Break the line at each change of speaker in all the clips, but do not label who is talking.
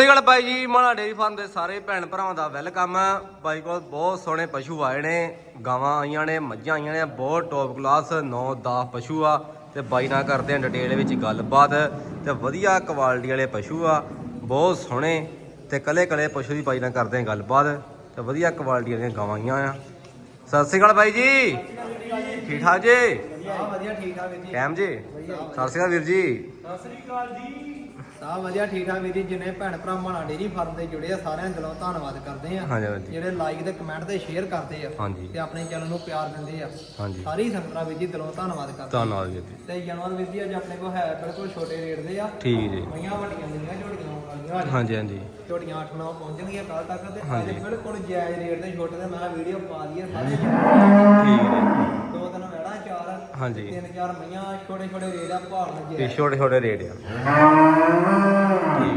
ਸ੍ਰੀ ਅਕਾਲ ਬਾਈ ਜੀ ਮਾਣਾ dairy farm ਦੇ ਸਾਰੇ ਭੈਣ ਭਰਾਵਾਂ ਦਾ ਵੈਲਕਮ। ਹੈ ਬਾਈ ਕੋਲ ਬਹੁਤ ਸੋਹਣੇ ਪਸ਼ੂ ਆਏ ਨੇ ਗਾਵਾਂ ਆਈਆਂ ਨੇ ਮੱਝਾਂ ਆਈਆਂ ਨੇ ਬਹੁਤ ਟੌਪ ਕਲਾਸ 9-10 ਪਸ਼ੂ ਆ। ਤੇ ਬਾਈ ਨਾਲ ਕਰਦੇ ਆ ਡਿਟੇਲ ਵਿੱਚ ਗੱਲਬਾਤ ਤੇ ਵਧੀਆ ਕੁਆਲਿਟੀ ਵਾਲੇ ਪਸ਼ੂ ਆ ਬਹੁਤ ਸੋਹਣੇ। ਤੇ ਕਲੇ ਕਲੇ ਪਸ਼ੂ ਦੀ ਬਾਈ ਨਾਲ ਕਰਦੇ ਆ ਗੱਲਬਾਤ ਤੇ ਵਧੀਆ ਕੁਆਲਿਟੀ ਦੀਆਂ ਗਾਵਾਂ ਆਈਆਂ ਆ। ਸਤਿ ਸ੍ਰੀ ਅਕਾਲ ਬਾਈ ਜੀ। ਠੀਕ ਠਾਕ ਜੀ?
ਵਧੀਆ ਠੀਕ ਠਾਕ ਵੀਰ ਜੀ।
ਟਾਈਮ ਜੀ? ਸਤਿ ਸ੍ਰੀ ਅਕਾਲ ਵੀਰ ਜੀ।
ਸਭ ਵਧੀਆ ਠੀਕ ਠਾਕ ਵੀਰ ਜੀ ਜਿੰਨੇ ਭੈਣ ਭਰਾ ਮਾਣਾ ਡੇਰੀ ਫਾਰਮ ਦੇ ਜੁੜੇ ਆ ਸਾਰਿਆਂ ਦਿਲੋਂ ਧੰਨਵਾਦ ਕਰਦੇ ਆ।
ਹਾਂਜੀ ਹਾਂਜੀ।
ਜਿਹੜੇ ਲਾਈਕ ਤੇ ਕਮੈਂਟ ਤੇ ਸ਼ੇਅਰ ਕਰਦੇ ਆ
ਹਾਂਜੀ।
ਤੇ ਆਪਣੇ ਚੈਨਲ ਨੂੰ ਪਿਆਰ ਦਿੰਦੇ ਆ।
ਹਾਂਜੀ।
ਸਾਰੀ ਸੰਗਤਾਂ ਵੀਰ ਜੀ ਦਿਲੋਂ ਧੰਨਵਾਦ ਕਰਦੇ
ਧੰਨਵਾਦ ਵੀਰ ਜੀ।
ਤੇ ਜਾਨਵਰ ਵੀਰ ਜੀ ਅੱਜ ਆਪਣੇ ਕੋਲ ਹੈ ਬਿਲਕੁਲ ਛੋਟੇ ਰੇਟ ਦੇ ਆ।
ਠੀਕ ਜੀ।
ਮਈਆਂ ਵੱਡੀਆਂ ਦੀਆਂ ਝੋਟੀਆਂ ਵਾਲੀਆਂ ਅੱਜ।
ਹਾਂਜੀ ਹਾਂਜੀ।
ਝੋਟੀਆਂ 8-9 ਪਹੁੰਚਣਗੀਆਂ ਕੱਲ ਤੱਕ ਤੇ। ਅੱਜ ਬਿਲਕੁਲ ਜਾਇਜ਼ ਰੇਟ ਦੇ ਛੋਟੇ ਦੇ ਮੈਂ ਵੀਡੀਓ ਪਾ ਦਈਏ ਸਾਰੇ।
ਠੀਕ ਜੀ
ਦੋ ਤਿੰਨ ਵੜਾ ਚਾਰ
ਹਾਂਜੀ।
ਤਿੰਨ ਚਾਰ ਮਈਆਂ ਛੋਟੇ ਛੋਟੇ ਰੇਟ ਆ ਭਾਲ
ਤੇ
ਲੱਗੇ
ਛੋਟੇ ਛੋਟੇ ਰੇਟ ਆ। ਠੀਕ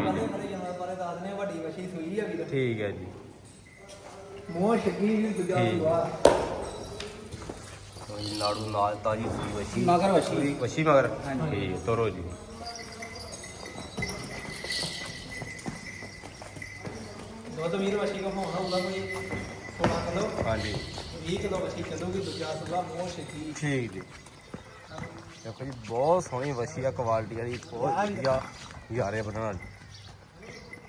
ਕਦੇ ਕਦੇ ਜਾਨਵਰ ਬਾਰੇ ਦੱਸ ਦਿੰਦੇ ਆ ਵੱਡੀ ਵਛੀ ਸੂਈ ਆ ਵੀਰ
ਠੀਕ ਹੈ ਜੀ।
ਮੋਹ ਛੱਗੀ ਵੀ ਦੂਜਾ
ਠੀਕ।
ਸੁਆ।
ਕੋਈ ਨਾੜੂ ਨਾਲ ਤਾਜੀ ਸੂਈ ਵਛੀ।
ਮਗਰ ਵੱਛੀ।
ਸੂਈ ਵਛੀ ਮਗਰ।
ਹਾਂਜੀ।
ਠੀਕ ਹੈ, ਤੋਰੋ ਜੀ।
ਦੁੱਧ ਵੀਰ ਵਛੀ ਕੋ ਹੋਣਾ ਹੋਊਗਾ ਕੋਈ 16 ਕਿਲੋ।
ਹਾਂਜੀ।
20 ਕਿਲੋ ਵਛੀ ਚੱਲੂਗੀ ਦੂਜਾ ਸੁਆ ਮੋਹ ਛੱਗੀ
ਠੀਕ ਜੀ। ਦੇਖੋ ਜੀ ਬਹੁਤ ਸੋਹਣੀ ਵਛੀ ਆ ਕੁਆਲਿਟੀ ਵਾਲੀ ਬਹੁਤ ਵਧੀਆ ਯਾਰੇ ਬਣਨ ਵਾਲੀ।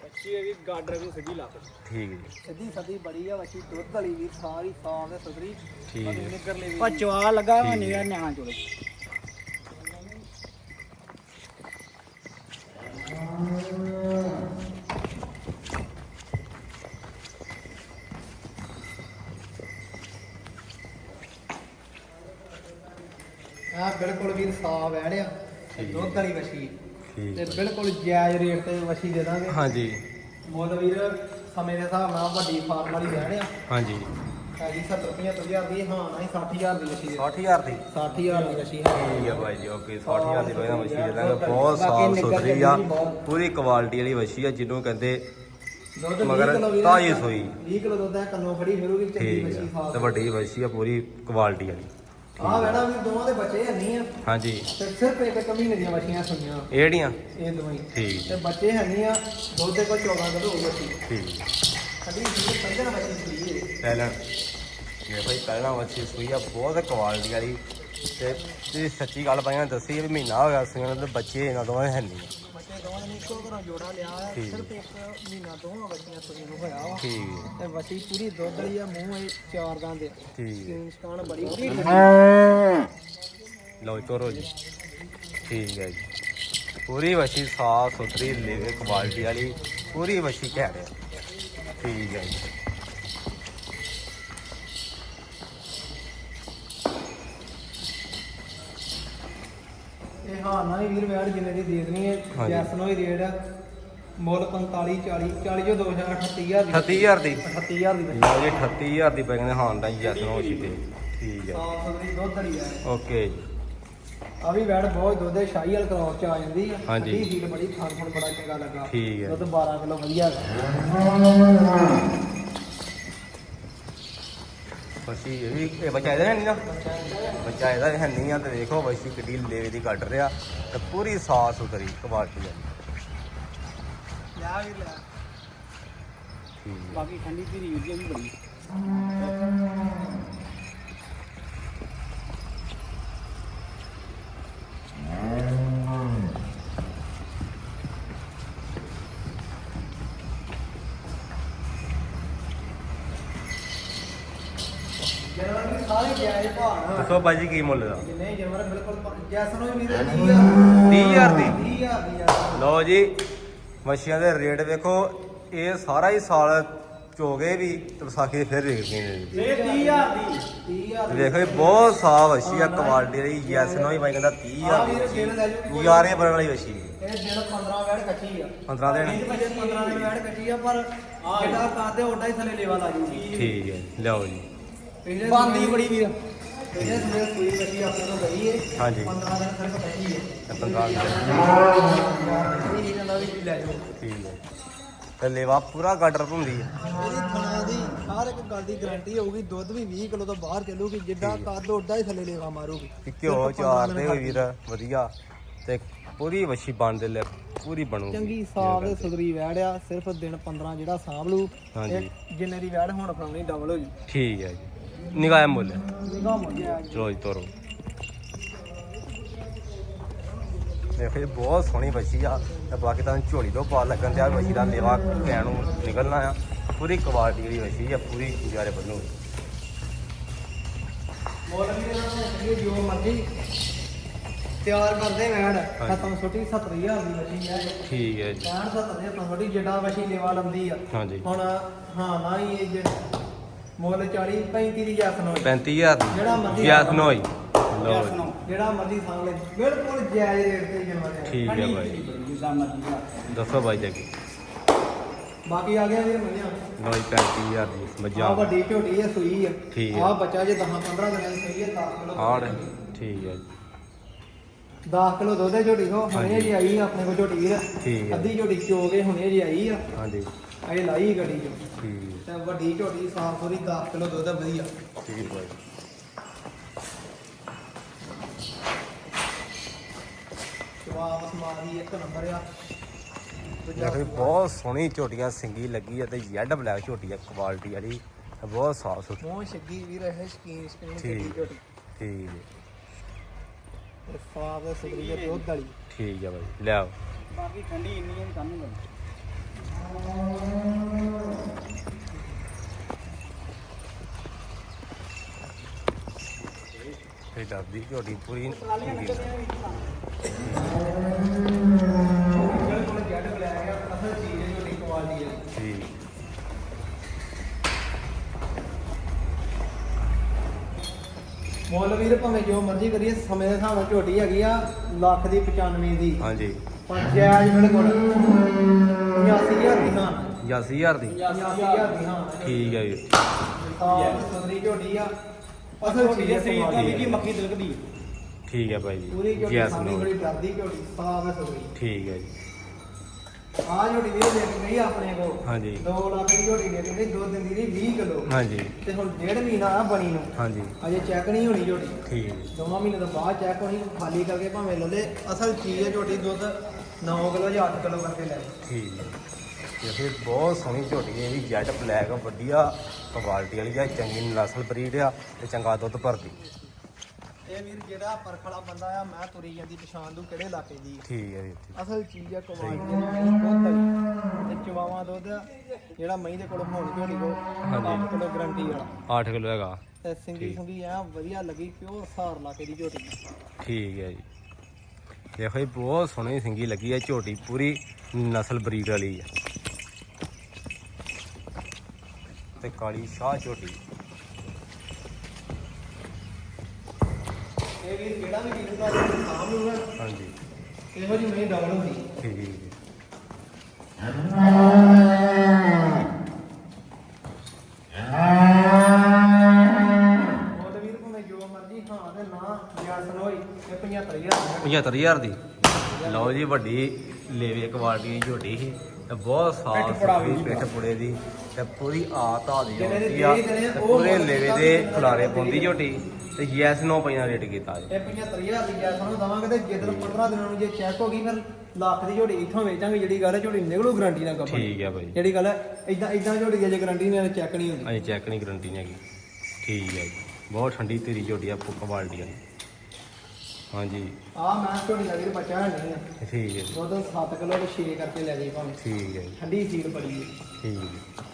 ਬੱਚੀ ਇਹ ਵੀ ਗਾਡਰ ਵੀ ਸੱਜੀ ਲੱਗ
ਠੀਕ ਹੈ ਜੀ।
ਸਿੱਧੀ ਸੱਦੀ ਬੜੀ ਆ ਵਛੀ ਦੁੱਧ ਵਾਲੀ ਵੀ ਸਾਰੀ ਸਾਫ਼ ਤੇ ਸੁਥਰੀ।
ਠੀਕ ਹੈ
ਨਿੱਗਰਲੇ ਵੀ। ਪਚਵਾ ਲੱਗਾ
ਠੀਕ ਹੈ।
ਨਿਆਣਾ ਚੋਲੇ ਆ ਬਿਲਕੁਲ ਵੀਰ ਸਾਫ਼ ਐੜਿਆ
ਠੀਕ।
ਦੁੱਧ ਵਾਲੀ
ਠੀਕ
ਤੇ। ਬਿਲਕੁਲ ਜਾਇਜ਼ ਰੇਟ ਤੇ ਵਛੀ ਦੇ ਦਾਂਗੇ।
ਹਾਂਜੀ।
ਮੁੱਲ ਵੀਰ ਸਮੇਂ ਦੇ ਹਿਸਾਬ ਨਾਲ ਵੱਡੀ ਫਾਰਮ ਵਾਲੀ ਲੈਣ ਆ
ਹਾਂਜੀ।
ਹੈਗੀ 70 75000 ਦੀ ਹਾਂ ਨਹੀਂ 60000 ਦੀ ਦੇ
60000 ਦੀ?
60000 ਦੀ ਵਛੀ ਹੈ।
ਠੀਕ ਹੈ ਭਾਈ ਜੀ ਓਕੇ 60000 ਦੀ ਪਹਿਲਾਂ ਵਛੀ ਦੇ ਦਾਂਗੇ। ਬਹੁਤ ਸਾਫ਼ ਸੁਥਰੀ ਆ ਪੂਰੀ ਕੁਆਲਿਟੀ ਵਾਲੀ ਵਛੀ ਆ ਜਿਹਨੂੰ ਕਹਿੰਦੇ
ਦੁੱਧ
ਮਗਰ
20 ਕਿਲੋ ਵੀਰ
ਤਾਜ਼ੀ ਸੂਈ।
20 ਕਿਲੋ ਦੁੱਧ ਹੈ ਕੰਨੋਂ ਫੜੀ ਫਿਰੂਗੀ ਚੰਗੀ
ਹੈ।
ਖਾਸ
ਤੇ ਵੱਡੀ ਵਛੀ ਆ ਪੂਰੀ ਕੁਆਲਿਟੀ ਵਾਲੀ।
ਆ। ਵੇੜਾ ਵੀ ਦੋਵਾਂ ਦੇ ਬੱਚੇ ਹੈ ਨਹੀਂ ਆ।
ਹਾਂਜੀ।
ਤੇ ਸਿਰਫ ਇੱਕ ਕਮੀ ਦੀਆਂ ਵਛੀਆਂ ਸੁਣੀਆਂ।
ਇਹ ਜਿਹੜੀਆਂ?
ਇਹ ਦੋਵੇਂ।
ਠੀਕ।
ਤੇ ਬੱਚੇ ਹੈ ਨਹੀਂ ਆ ਦੁੱਧ ਦੇ ਕੋਲ 14 ਕਿਲੋ ਹੋ ਵਛੀ
ਠੀਕ।
ਸਾਡੀ ਸੀ ਪੰਜਨ ਵਛੀ ਸੀ ਇਹ
ਪਹਿਲਾਂ। ਇਹ ਭਾਈ ਪਹਿਲਾਂ ਵੱਛੀ ਸੂਈ ਆ ਬਹੁਤ ਕੁਆਲਿਟੀ ਵਾਲੀ। ਤੇ ਸੱਚੀ ਗੱਲ ਪਾਈਆਂ ਦੱਸੀ ਵੀ ਮਹੀਨਾ ਹੋ ਗਿਆ ਸੂਈਆਂ ਨੂੰ ਤੇ ਬੱਚੇ ਇਹਨਾਂ ਦੋਵਾਂ ਦੇ ਹੈ ਨਹੀਂ।
ਬੱਚੇ ਦੋਵਾਂ ਨੇ ਇੱਕੋ ਘਰੋਂ ਜੋੜਾ ਲਿਆ ਆ।
ਠੀਕ।
ਸਿਰਫ ਇੱਕ ਮਹੀਨਾ ਦੋਵਾਂ ਬੱਚੀਆਂ ਸੁਣੀ ਨੂੰ ਹੋਇਆ ਵਾ।
ਠੀਕ। ਹੈ,
ਤੇ ਵਛੀ ਪੂਰੀ ਦੁੱਧ ਵਾਲੀ ਆ ਮੂੰਹ ਇਹ ਚਾਰ ਦੰਦ ਆ
ਠੀਕ। ਹੈ।
ਸਕੀਨ ਸਕਾਨ ਬੜੀ ਪੂਰੀ
ਲਓ ਜੀ, ਤੋਰੋ ਜੀ। ਠੀਕ ਹੈ ਜੀ। ਪੂਰੀ ਵੱਛੀ ਸਾਫ਼ ਸੁਥਰੀ ਲੇਵੇ ਕੁਆਲਿਟੀ ਵਾਲੀ ਪੂਰੀ ਵੱਛੀ ਕਹਿ ਰਿਹਾ ਠੀਕ ਹੈ ਜੀ।
ਇਹ ਹਾਂ ਨਾ ਹੀ ਵੀਰ ਵੈੜ ਜਿੰਨੇ ਦੀ ਦੇ ਦੇਣੀ ਹੈ
ਹਾਂਜੀ।
ਜੈਸ ਨੂੰ ਹੀ ਰੇਟ ਆ। ਮੁੱਲ 45 40 40 ਜੋ 2000 38000 ਦੀ।
38000 ਦੀ।
38000 ਦੀ।
ਲਓ ਜੀ 38000 ਦੀ ਪੈ ਕਹਿੰਦੇ ਹਾਂ ਦਾ ਜੈਸ ਨੋ ਸੀ ਤੇ। ਠੀਕ ਹੈ।
ਸਾਫ਼ ਸੁਥਰੀ ਦੁੱਧ ਵਾਲੀ ਆ
ਓਕੇ।
ਆ ਵੀ ਵੈੜ ਬਹੁਤ ਦੁੱਧ ਹੈ ਸ਼ਾਹੀ ਵਾਲ ਕਰਾਉ ਚ ਆ ਜਾਂਦੀ ਆ
ਹਾਂਜੀ।
ਸੀਲ ਬੜੀ ਖਾਣ ਖਾਣ ਬੜਾ ਚੰਗਾ ਲੱਗਾ।
ਠੀਕ ਹੈ।
ਦੁੱਧ 12 ਕਿਲੋ ਵਧੀਆ ਹੈਗਾ
ਵੱਛੀ ਇਹ ਵੀ ਇਹ ਬੱਚਾ ਇਹਦਾ ਨਹੀਂ ਨਾ ਬੱਚਾ ਇਹਦਾ ਹੈ ਨਹੀਂ ਆ ਤੇ ਦੇਖੋ ਵੱਛੀ ਕਿੱਡੀ ਲੇਵੇ ਦੀ ਕੱਢ ਰਿਹਾ ਤੇ ਪੂਰੀ ਸਾਫ਼ ਸੁਥਰੀ ਕੁਆਲਿਟੀ ਵਾਲੀ
ਲਿਆ ਵੀ
ਹੈ।
ਬਾਕੀ ਠੰਡੀ ਦੀ ਰੀਜ ਵੀ ਬੜੀ।
ਦੱਸੋ ਬਾਜੀ ਕੀ ਮੁੱਲ ਦਾ?
ਜਿੰਨੇ ਜਨਵਰ ਬਿਲਕੁਲ ਪ- ਜੈਸ ਨੂੰ ਵੀ ਵੀਰੇ 30000
30000 ਦੀ?
30000 ਦੀ ਆ।
ਲਓ ਜੀ ਮੱਛੀਆਂ ਦੇ ਰੇਟ ਵੇਖੋ ਇਹ ਸਾਰਾ ਹੀ ਸਾਲ ਚੋਗੇ ਵੀ ਤੇ ਵਿਸਾਖੀ ਦੇ ਫਿਰ ਰੇਟ ਨੇ
ਇਹ 30000 ਦੀ 30000 ਦੀ।
ਵੇਖੋ ਇਹ ਬਹੁਤ ਸਾਫ਼ ਵੱਛੀ ਆ ਕੁਆਲਿਟੀ ਦੀ ਯੈਸ ਨੋ ਹੀ ਬਾਈ ਕਹਿੰਦਾ
ਆ
30000 ਦੀ
ਵੀਰ ਦਿਨ ਲੈ ਜੂ
ਵੱਛੀ ਯਾਰੇ ਬਣ ਵਾਲੀ ਵੱਛੀ
ਇਹ ਦਿਨ 15 ਵੈੜ ਕੱਚੀ ਆ।
15 ਦਿਨ।
ਇਹ ਵਜੇ 15 ਦਿਨ ਵੈੜ ਕੱਚੀ ਆ ਪਰ ਜਿਹੜਾ ਕਰਦੇ ਓਡਾ ਹੀ ਥੱਲੇ ਲੇਵਾ ਲਾ ਜੂਗੀ।
ਠੀਕ ਹੈ ਲਿਆਓ ਜੀ।
ਬੰਦੀ ਬੜੀ ਵੀਰ ਪਿਛਲੇ ਸੂਏ ਸੂਈ ਕੱਚੀ ਆਪਣੇ ਤੋਂ ਗਈ ਏ
ਹਾਂਜੀ।
15 ਦਿਨ ਸਿਰਫ ਕੱਚੀ ਏ
ਤੇ 15 ਦਿਨ
ਇਹ ਨਹੀਂ ਜਾਂਦਾ ਵੀ ਲੈ ਜਾਓ
ਠੀਕ ਹੈ। ਤੇ ਲੇਵਾ ਪੂਰਾ ਗਾਡਰ ਹੁੰਦੀ ਹੈ।
ਇਹਦੀ ਥਣਾ ਦੀ ਹਰ ਇੱਕ ਗੱਲ ਦੀ ਗਾਰੰਟੀ ਹੋਊਗੀ ਦੁੱਧ ਵੀ 20 ਕਿਲੋ ਤੋਂ ਬਾਹਰ ਚੱਲੂਗੀ ਜਿੱਦਾਂ ਕੱਦ ਓਡਾ ਹੀ ਥੱਲੇ ਲੇਵਾ ਮਾਰੂਗੀ।
ਕਿ ਘਿਓ ਚਾਰਦੇ ਹੋਏ ਵੀਰ ਵਧੀਆ। ਤੇ ਪੂਰੀ ਵਛੀ ਬਣ ਦੇ ਲੈ ਪੂਰੀ ਬਣੂਗੀ।
ਚੰਗੀ ਸਾਫ਼ ਦੇ ਸੁਧਰੀ ਵੈੜ ਆ ਸਿਰਫ ਦਿਨ 15 ਜਿਹੜਾ ਸਾਂਭ ਲੂ ਜਿੰਨੇ ਦੀ ਵੈੜ ਹੁਣ ਫਰਾਉਣੀ ਡਬਲ ਹੋ ਜੂ।
ਠੀਕ ਹੈ ਜੀ। ਨਿਗਾਹ ਮੁੱਲ
ਨਿਗਾਹ ਗਿਆ
ਚਲੋ ਜੀ ਤੋਰੋ ਦੇਖੋ ਜੀ ਬਹੁਤ ਸੋਹਣੀ ਬੱਚੀ ਆ ਤੇ ਬਾਕੀ ਤਾਂ ਝੋਲੀ ਤੋਂ ਪਾ ਲੱਗਣ ਦਿਆ ਬੱਚੀ ਦਾ ਲੇਵਾ ਕਹਿਣ ਨੂੰ ਨਿਕਲਣਾ ਆ ਪੂਰੀ ਕੁਆਲਿਟੀ ਜਿਹੜੀ ਬੱਚੀ ਆ ਪੂਰੀ ਗੁਜ਼ਾਰੇ ਬੰਨੂ
ਮੋਲ ਵੀ ਇਹਨਾਂ ਨੂੰ ਕਰੀਏ ਜੋ ਮਰਜ਼ੀ ਤਿਆਰ ਕਰਦੇ ਵੈੜ ਖਤਮ ਛੋਟੀ 70000 ਦੀ ਮਸ਼ੀਨ ਹੈ
ਠੀਕ ਹੈ ਜੀ
60 70 ਦੀ ਆਪਾਂ ਛੋਟੀ ਜਿੱਡਾ ਮਸ਼ੀਨ ਲੈਵਾ ਲੰਦੀ ਆ
ਹਾਂਜੀ
ਹੁਣ ਹਾਂ ਨਾ ਹੀ ਇਹ ਮੁੱਲ 40 35 ਦੀ ਜਸ ਨੋਈ।
35000
ਜਿਹੜਾ
ਦੀ।
ਮਰਜ਼ੀ
ਲਓ। ਜੀ।
ਜਿਹੜਾ ਮਰਜ਼ੀ ਸਾਂਭ ਲੈ ਬਿਲਕੁਲ ਜਾਇਜ਼ ਰੇਟ ਤੇ ਜਮਾ
ਠੀਕ ਹੈ ਭਾਈ।
ਜਿੱਦਾਂ ਮਰਜ਼ੀ
ਦੱਸੋ ਬਾਈ ਜੀ
ਬਾਕੀ ਆ ਗਿਆ ਵੀਰ ਮੰਨਿਆ
ਲਓ ਜੀ 35000 ਦੀ
ਆ
ਮੱਝਾਂ
ਵੱਡੀ ਝੋਟੀ ਹੈ ਸੂਈ ਹੈ
ਠੀਕ ਹੈ।
ਆ ਬੱਚਾ ਜੇ 10 15 ਦਿਨਾਂ ਦੀ ਸੂਈ ਹੈ 10 ਕਿਲੋ
ਆੜ ਠੀਕ ਹੈ। ਜੀ
10 ਕਿਲੋ ਦੁੱਧ ਹੈ ਝੋਟੀ ਕੋ ਹੁਣੇ
ਹਾਂਜੀ।
ਜੀ ਆਈ ਆ ਆਪਣੇ ਕੋ ਝੋਟੀ ਵੀਰ
ਠੀਕ ਹੈ।
ਅੱਧੀ ਝੋਟੀ ਚੋ ਕੇ ਹੁਣੇ ਜੀ ਆਈ ਆ।
ਹਾਂਜੀ।
ਇਹ ਲਾਈ ਗੱਡੀ ਚ।
ਠੀਕ।
ਤੇ ਵੱਡੀ ਝੋਟੀ ਸਾਫ਼ ਪੂਰੀ 10 ਕਿਲੋ ਦੁੱਧ ਹੈ ਵਧੀਆ।
ਠੀਕ ਹੈ
ਜਵਾਬ ਸਮਾਦੀ ਇੱਕ ਨੰਬਰ ਆ।
ਦੇਖੋ ਜੀ ਬਹੁਤ ਸੋਹਣੀ ਝੋਟੀਆਂ ਸਿੰਗੀ ਲੱਗੀ ਹੈ ਤੇ ਜੈਡ ਬਲੈਕ ਝੋਟੀ ਹੈ ਕੁਆਲਿਟੀ ਵਾਲੀ। ਤੇ ਬਹੁਤ ਸਾਫ਼ ਸੁਥਰੀ।
ਮੋਹ ਛੱਗੀ ਵੀਰ ਇਹ ਸ਼ਕੀਨ ਸ਼ਕੀਨ
ਠੀਕ।
ਝੋਟੀ।
ਠੀਕ ਹੈ।
ਤੇ ਸਾਫ਼ ਹੈ ਸੁਧਰੀ ਹੈ ਦੁੱਧ ਵਾਲੀ।
ਠੀਕ ਹੈ ਬਾਈ ਲਿਆਓ
ਬਾਕੀ ਠੰਡੀ ਇੰਨੀ ਹੈ ਕੰਮ ਨਹੀਂ
ਇਹ ਡਰਦੀ ਝੋਟੀ ਪੂਰੀ ਹੁੰਦੀ ਹੈ।
ਬਿਲਕੁਲ ਜੈਡ ਬਲੈਕ ਆ ਅਸਲ ਚੀਜ਼ ਹੈ ਝੋਟੀ ਕੁਆਲਿਟੀ ਹੈ
ਠੀਕ।
ਮੁੱਲ ਵੀਰ ਭਾਵੇਂ ਜੋ ਮਰਜ਼ੀ ਕਰੀਏ ਸਮੇਂ ਦੇ ਹਿਸਾਬ ਨਾਲ ਝੋਟੀ ਹੈਗੀ ਆ ਲੱਖ ਦੀ 95 ਦੀ।
ਹਾਂਜੀ।
ਪਰ ਜਾਇਜ਼ ਬਿਲਕੁਲ 85000 ਦੀ ਹਾਂ।
80000 ਦੀ?
85000 ਦੀ ਹਾਂ।
ਠੀਕ ਹੈ ਜੀ।
ਸਾਫ਼ ਸੁਥਰੀ ਝੋਟੀ ਆ। ਅਸਲ ਚੀਜ਼ ਹੈ ਸਰੀਰ ਦਾ ਵੀ
ਮੱਖੀ ਤਿਲਕਦੀ
ਠੀਕ ਹੈ
ਪੂਰੀ
ਜੀ।
ਝੋਟੀ
ਜੈਸ
ਸਾਹਮਣੇ
ਨੋ
ਬੜੀ ਡਰਦੀ ਝੋਟੀ ਸਾਫ਼ ਹੈ ਸੁਥਰੀ
ਠੀਕ ਹੈ ਜੀ।
ਆ ਝੋਟੀ ਦੇ ਕੇ ਗਈ ਆਪਣੇ ਕੋ
ਹਾਂਜੀ।
2 ਲੱਖ ਦੀ ਝੋਟੀ ਦੇ ਕੇ ਗਈ ਦੋ ਦਿਨ ਦੀ ਰਹੀ 20 ਕਿਲੋ।
ਹਾਂਜੀ।
ਤੇ ਹੁਣ ਡੇਢ ਮਹੀਨਾ ਆ ਬਣੀ ਨੂੰ।
ਹਾਂਜੀ।
ਅਜੇ ਚੈੱਕ ਨਹੀਂ ਹੋਣੀ ਝੋਟੀ।
ਠੀਕ ਹੈ
ਦੋਵਾਂ ਮਹੀਨੇ ਤੋਂ ਬਾਅਦ ਚੈੱਕ ਹੋਣੀ ਖਾਲੀ ਕਰਕੇ ਭਾਵੇਂ ਲੈ ਲੈ। ਅਸਲ ਚੀਜ਼ ਹੈ ਝੋਟੀ ਦੁੱਧ 9 ਕਿਲੋ ਜਾਂ 8 ਕਿਲੋ ਕਰਕੇ ਲੈ।
ਠੀਕ ਹੈ। ਫਿਰ ਬਹੁਤ ਸੋਹਣੀ ਝੋਟੀ ਹੈ ਇਹ ਵੀ ਜੈਡ ਬਲੈਕ ਵਧੀਆ ਕੁਆਲਿਟੀ ਵਾਲੀ ਆ ਚੰਗੀ ਨਸਲ ਬਰੀਡ ਆ ਤੇ ਚੰਗਾ ਦੁੱਧ ਭਰਦੀ
ਇਹ ਵੀਰ ਜਿਹੜਾ ਪਰਖ ਵਾਲਾ ਬੰਦਾ ਆ ਮੈਂ ਤੁਰੀ ਜਾਂਦੀ ਪਛਾਣ ਦੂ ਕਿਹੜੇ ਇਲਾਕੇ ਦੀ।
ਠੀਕ ਹੈ ਜੀ ਠੀਕ।
ਅਸਲ ਚੀਜ਼ ਹੈ ਕੁਆਲਿਟੀ ਬਹੁਤ ਹੈ ਤੇ ਚਵਾਵਾ ਦੁੱਧ ਆ, ਜਿਹੜਾ ਮਹੀਂ ਦੇ ਕੋਲ ਹੋਣ ਝੋਟੀ ਕੋ
ਹਾਂਜੀ।
8 ਕਿਲੋ ਗਰੰਟੀ ਵਾਲਾ
8 ਕਿਲੋ ਹੈਗਾ
ਤੇ ਸਿੰਗੀ। ਸੁੰਗੀ ਐ ਵਧੀਆ ਲੱਗੀ ਪਿਓਰ ਸਾਰ ਇਲਾਕੇ ਦੀ ਝੋਟੀ
ਠੀਕ ਹੈ ਜੀ ਦੇਖੋ ਜੀ ਬਹੁਤ ਸੋਹਣੀ ਸਿੰਗੀ ਲੱਗੀ ਹੈ ਝੋਟੀ ਪੂਰੀ ਨਸਲ ਬਰੀਡ ਵਾਲੀ ਹੈ ਤੇ ਕਾਲੀ ਸ਼ਾਹ ਝੋਟੀ
ਇਹ ਵੀਰ ਜਿਹੜਾ ਵੀ ਵੀਰ ਦਾ
ਹਾਂਜੀ।
ਇਹੋ ਜਿਹੀ ਮਹੀਂ ਡਬਲ ਹੁੰਦੀ।
ਠੀਕ ਹੈ ਜੀ।
ਉਹ ਵੀਰ ਭਾਵੇਂ ਜੋ ਮਰਜ਼ੀ ਹਾਂ ਤੇ ਨਾ ਜੈਸ ਨੋਈ ਇਹ 75000
75000 ਦੀ। ਲਓ ਜੀ ਵੱਡੀ ਲੇਵੇ ਕੁਆਲਿਟੀ ਦੀ ਝੋਟੀ ਸੀ। ਤੇ ਬਹੁਤ ਸਾਫ਼
ਪਿੱਠ ਪੁੜਾ
ਸੁਥਰੀ ਪਿੱਠ ਪੁੜੇ ਦੀ ਤੇ ਪੂਰੀ ਆ ਦੀ
ਦੇ
ਝੋਟੀ ਆ। ਤੇ
ਉਹ
ਪੂਰੇ ਲੇਵੇ
ਦਾ
ਦੇ ਖੁਲਾਰੇ ਪਾਉਂਦੀ ਝੋਟੀ ਤੇ ਯੈਸ ਨੋ ਪਈਆਂ ਰੇਟ ਕੀਤਾ ਜੀ
ਇਹ 75000 ਦੀ ਨੂੰ ਦਵਾਂਗੇ ਤੇ ਜਿੱਦਣ 15 ਦਿਨਾਂ ਨੂੰ ਜੇ ਚੈੱਕ ਹੋ ਗਈ ਫਿਰ ਲੱਖ ਦੀ ਝੋਟੀ ਇੱਥੋਂ ਵੇਚਾਂਗੇ ਜਿਹੜੀ ਗੱਲ ਹੈ ਝੋਟੀ ਨਿਕਲੂ ਗਾਰੰਟੀ ਨਾਲ ਕੱਪੜ
ਠੀਕ ਹੈ ਬਾਈ
ਜਿਹੜੀ ਗੱਲ ਹੈ ਇਦਾਂ ਇਦਾਂ ਝੋਟੀ ਦੀ ਜੇ ਗਾਰੰਟੀ ਨਾਲ ਚੈੱਕ ਨਹੀਂ ਹੁੰਦੀ।
ਅਜੇ ਚੈੱਕ ਨਹੀਂ ਗਰੰਟੀ ਨਹੀਂ ਹੈਗੀ। ਠੀਕ ਹੈ ਜੀ। ਬਹੁਤ ਠੰਡੀ ਤੇਰੀ ਆ ਕੁਆਲਿਟੀ ਵਾਲੀ। ਹਾਂਜੀ।
ਆ ਮੈਂ ਦਾ ਵੀਰ ਬੱਚਾ ਨਹੀਂ ਆ।
ਠੀਕ ਹੈ ਜੀ।
ਦੁੱਧ 7 ਕਿਲੋ ਤੇ 6 ਕਰਕੇ ਲੈ ਜਾਈ ਭਾਵੇਂ।
ਠੀਕ ਹੈ ਜੀ।
ਠੰਡੀ ਸੀਲ ਬੜੀ ਹੈ।
ਠੀਕ ਹੈ।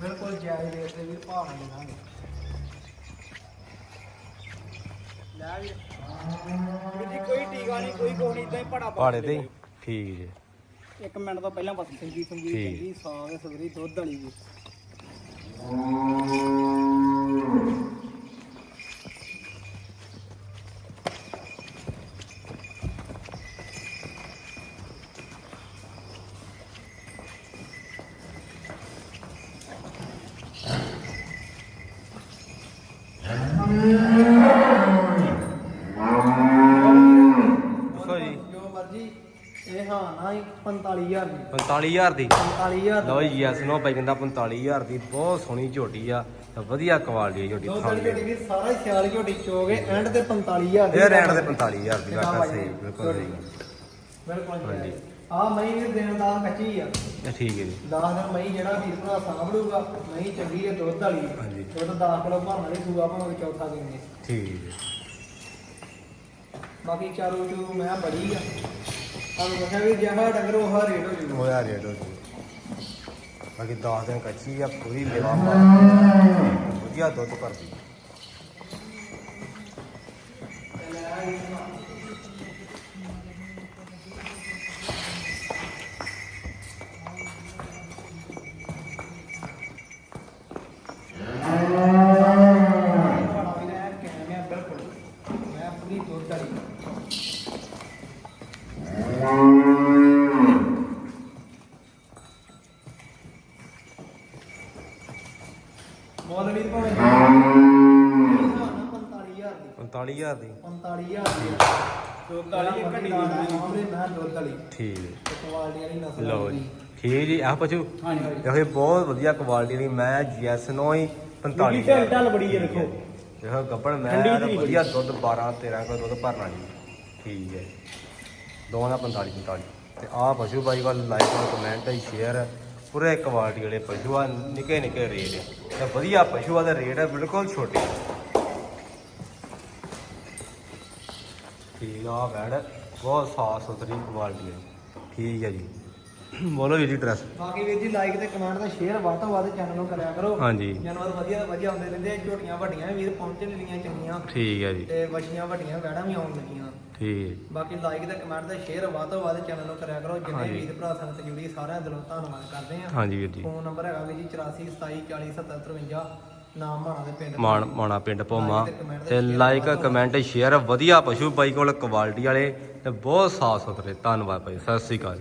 ਬਿਲਕੁਲ ਜਾਇਜ਼ ਰੇਟ ਤੇ ਵੀਰ ਭਾਅ ਨਾਲ ਦੇਵਾਂਗੇ ਲੈ ਵੀਰ
ਜੀ ਕੋਈ ਟੀਕਾ ਨਹੀਂ ਕੋਈ ਕੋਈ ਨਹੀਂ ਇਦਾਂ ਹੀ ਪੜਾ
ਪਹਾੜੇ ਤੇ ਹੀ? ਠੀਕ ਜੀ
ਇੱਕ ਮਿੰਟ ਤੋਂ ਪਹਿਲਾਂ ਬਸ
ਸਿੰਗੀ ਸਿੰਗੀ
ਠੀਕ।
ਚੰਗੀ ਸਬਰੀ ਦੁੱਧ ਵਾਲੀ ਜੀ
ਦੱਸੋ ਜੀ
ਜੋ ਮਰਜ਼ੀ ਇਹ ਹਾਂ ਨਾ ਹੀ 15 45000 ਦੀ।
45000 ਦੀ?
45000
ਲਓ ਜੀ ਯੈਸ ਨੋ ਬਾਈ ਕਹਿੰਦਾ 45000 ਦੀ। ਬਹੁਤ ਸੋਹਣੀ ਝੋਟੀ ਆ ਤੇ ਵਧੀਆ ਕੁਆਲਿਟੀ ਦੀ ਝੋਟੀ
ਦੋ
ਥਾਂ ਦੀ।
ਝੋਟੀ ਵੀ ਸਾਰਾ ਹੀ ਸਿਆਲ ਝੋਟੀ ਚੋਗੇ ਐਂਡ ਤੇ 45000
ਇਹ ਰੈਂਟ ਦੇ 45000 ਦੀ ਗੱਲ ਸਹੀ ਬਿਲਕੁਲ ਸਹੀ।
ਬਿਲਕੁਲ
ਹਾਂਜੀ।
ਜੀ ਆ ਮਈ ਵੀ ਦਿਨ ਦਾ ਕੱਚੀ ਆ।
ਇਹ ਠੀਕ ਹੈ ਜੀ।
10 ਦਿਨ ਮਈ ਜਿਹੜਾ ਵੀਰ ਭਰਾ ਸਾਂਭ ਲੂਗਾ ਮਈ ਚੰਗੀ ਹੈ ਦੁੱਧ ਵਾਲੀ।
ਹਾਂਜੀ।
ਦੁੱਧ 10 ਕਿਲੋ ਭਰਨ ਵਾਲੀ ਸੂਆ ਭਾਵੇਂ ਚੌਥਾ ਦਿੰਦੇ
ਠੀਕ ਹੈ
ਬਾਕੀ ਚਾਰੋ ਚੂ ਮੈਂ ਬੜੀ ਆ। ਤੁਹਾਨੂੰ ਦੱਸਿਆ ਵੀ ਜਿਹੜਾ ਡੰਗਰ ਉਹ ਰੇਟ ਹੋ ਜੂਗਾ
ਹੋਇਆ ਰੇਟ ਹੋ ਜੀ ਬਾਕੀ 10 ਦਿਨ ਕੱਚੀ ਆ ਪੂਰੀ ਲੇਵਾ ਪਾ ਵਧੀਆ ਦੁੱਧ ਭਰਦੀ।
45000 ਦੀ।
45000 ਦੀ
45000 ਦੀ
ਦੁੱਧ ਵਾਲੀ ਇੱਕ ਢੀ
ਸਾਹਮਣੇ ਮੈਂ ਦੁੱਧ ਵਾਲੀ।
ਠੀਕ ਹੈ।
ਕੁਆਲਿਟੀ ਵਾਲੀ ਨਸਲ
ਲਓ
ਵਾਲੀ।
ਜੀ। ਠੀਕ ਜੀ ਆਹ ਪਛੂ।
ਹਾਂਜੀ।
ਦੇਖੋ ਇਹ ਬਹੁਤ ਵਧੀਆ ਕੁਆਲਿਟੀ ਦੀ ਮੈਂ ਜੈਸ ਨੋ ਹੀ 45
ਬੀਬੀ ਢਲ ਬੜੀ ਹੈ ਦੇਖੋ।
ਦੇਖੋ ਮੈਂ
ਠੰਡੀ
ਤੇ
ਧੀਰੀ
ਵਧੀਆ ਦੁੱਧ 12 13 ਕਿਲੋ ਦੁੱਧ ਭਰਨਾ ਜੀ। ਠੀਕ ਹੈ। ਦੋਵਾਂ ਦਾ 45 45 ਤੇ ਆਹ ਪਸ਼ੂ ਬਾਈ ਵੱਲ ਲਾਈਕ ਕਮੈਂਟ ਹੈ ਸ਼ੇਅਰ ਪੂਰੇ ਕੁਆਲਿਟੀ ਵਾਲੇ ਪਸ਼ੂ ਆ ਨਿੱਕੇ ਨਿੱਕੇ ਰੇਟ ਹੈ ਤੇ ਵਧੀਆ ਪਸ਼ੂ ਆ ਦਾ ਰੇਟ ਹੈ ਬਿਲਕੁਲ ਛੋਟੇ। ਠੀਕ ਆ ਬੈਡ ਬਹੁਤ ਸਾਫ਼ ਸੁਥਰੀ ਕੁਆਲਿਟੀ ਹੈ ਠੀਕ ਹੈ ਜੀ। ਬੋਲੋ ਜੀ ਡਰੈਸ
ਬਾਕੀ ਵੀਰ ਜੀ ਲਾਈਕ ਤੇ ਕਮੈਂਟ ਤੇ ਸ਼ੇਅਰ ਵੱਧ ਤੋਂ ਵੱਧ ਚੈਨਲ ਨੂੰ ਕਰਿਆ ਕਰੋ।
ਹਾਂਜੀ।
ਜਾਨਵਰ ਵਧੀਆ ਵਧੀਆ ਆਉਂਦੇ ਰਹਿੰਦੇ ਆ ਝੋਟੀਆਂ ਵੱਡੀਆਂ ਵੀਰ ਪਹੁੰਚਣ ਲੀਆਂ ਚੰਗੀਆਂ।
ਠੀਕ ਹੈ ਜੀ।
ਤੇ ਵਛੀਆਂ ਵੱਡੀਆਂ ਵੈੜਾਂ ਵੀ ਆਉਣ ਲੱਗੀਆਂ।
ਠੀਕ
ਬਾਕੀ ਲਾਈਕ ਤੇ ਕਮੈਂਟ ਤੇ ਸ਼ੇਅਰ ਵੱਧ ਤੋਂ ਵੱਧ ਚੈਨਲ ਨੂੰ ਕਰਿਆ ਕਰੋ। ਜਿੰਨੇ। ਵੀਰ ਭਰਾ ਸੰਗਤ ਜੁੜੀ ਸਾਰਿਆਂ ਦਿਲੋਂ ਧੰਨਵਾਦ ਕਰਦੇ ਆ
ਹਾਂਜੀ ਵੀਰ ਜੀ।
ਫੋਨ ਨੰਬਰ ਹੈਗਾ ਵੀਰ ਜੀ 84 27 40 70 53 ਨਾਮ ਮਾਣਾ ਦੇ ਪਿੰਡ
ਮਾਣ ਮਾਣਾ ਪਿੰਡ ਭੋਮਾ।
ਤੇ
ਲਾਈਕ ਕਮੈਂਟ ਸ਼ੇਅਰ। ਵਧੀਆ ਪਸ਼ੂ ਬਾਈ ਕੋਲ ਕੁਆਲਿਟੀ ਵਾਲੇ ਤੇ ਬਹੁਤ ਸਾਫ਼ ਸੁਥਰੇ ਧੰਨਵਾਦ ਭਾਈ ਸਤਿ ਸ੍ਰੀ ਅਕਾਲ।